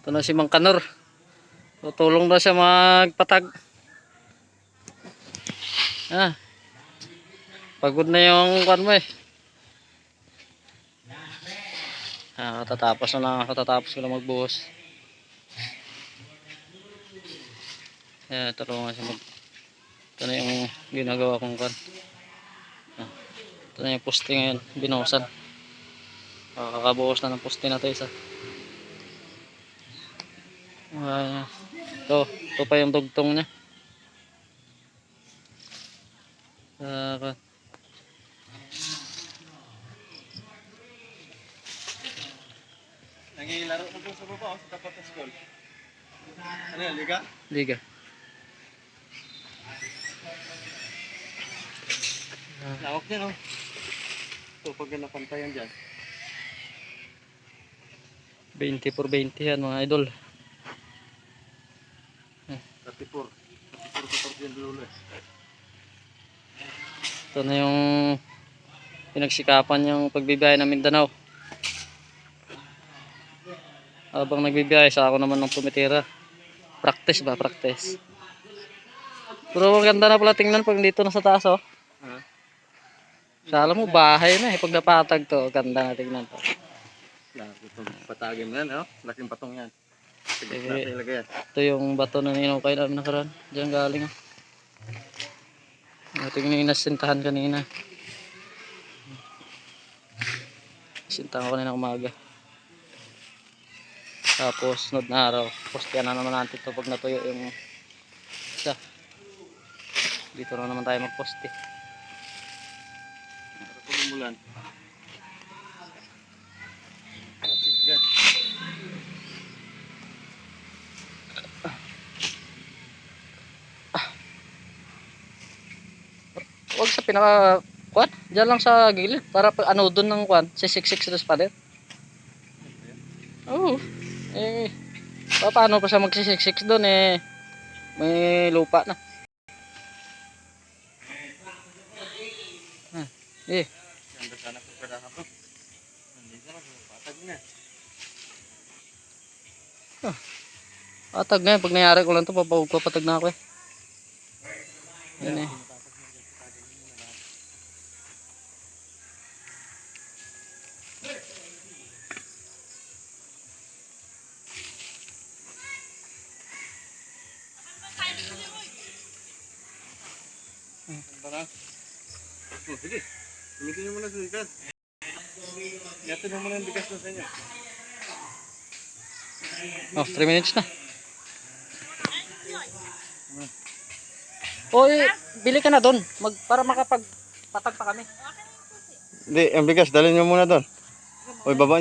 Ito na si Mang Kanor. Tutulong na siya magpatag. Ah. Pagod na yung kwan mo eh. Ah, katatapos na lang ako. Katatapos ko lang magbuhos. Kaya tulungan siya mag... Ito na yung ginagawa kong kwan. Ah, ito na yung poste ngayon. Binuhusan. Ah, kakabuhos na ng poste na ito isa. Ah, ito, ito pa yung dugtong niya. Ah, Nangilaro na po sa baba, oh, sa tapat ng school. Ano yan, liga? liga. Lawak niya, no? Ito, pag napantayan dyan. 20 por 20 yan mga idol. 34. 34 yung dulo eh. Ito na yung pinagsikapan yung pagbibiyahe ng Mindanao. Habang nagbibiyahe sa ako naman ng tumitira. Practice ba? Practice. Pero maganda na pala tingnan pag dito na sa taas oh. Ha? Sala mo bahay na eh. Pag napatag to, ganda na tingnan to. Laki itong patagin na yan, oh. Laking patong yan. Sige, natin ilagay yan. Ito yung bato na ninukay namin nakaraan. Diyan galing ah. Ito yung inasintahan kanina. Sintahan ko kanina umaga. Tapos, sunod na araw. Postihan na naman natin ito pag natuyo yung isa. Dito na naman tayo magposte. Para pag umulan. Huwag sa pinaka... Kwan? Diyan lang sa gilid. Para pag ano doon ng kwan. Si 66 dos pader. Oo. Eh, pa- paano pa siya magsisiksik doon eh. May lupa na. Ah, eh, na, patag na. yun. Pag nangyari ko lang ito, papapatag na ako eh. Yan eh. Para. Oh, sige. Gamitin niyo muna sa bigas. Yatin mo muna yung bigas na sa inyo. Oh, 3 minutes na. Oh, eh, bili ka na doon. Mag, para makapag patag pa kami. Hindi, yung bigas, dalhin niyo muna doon. O, baba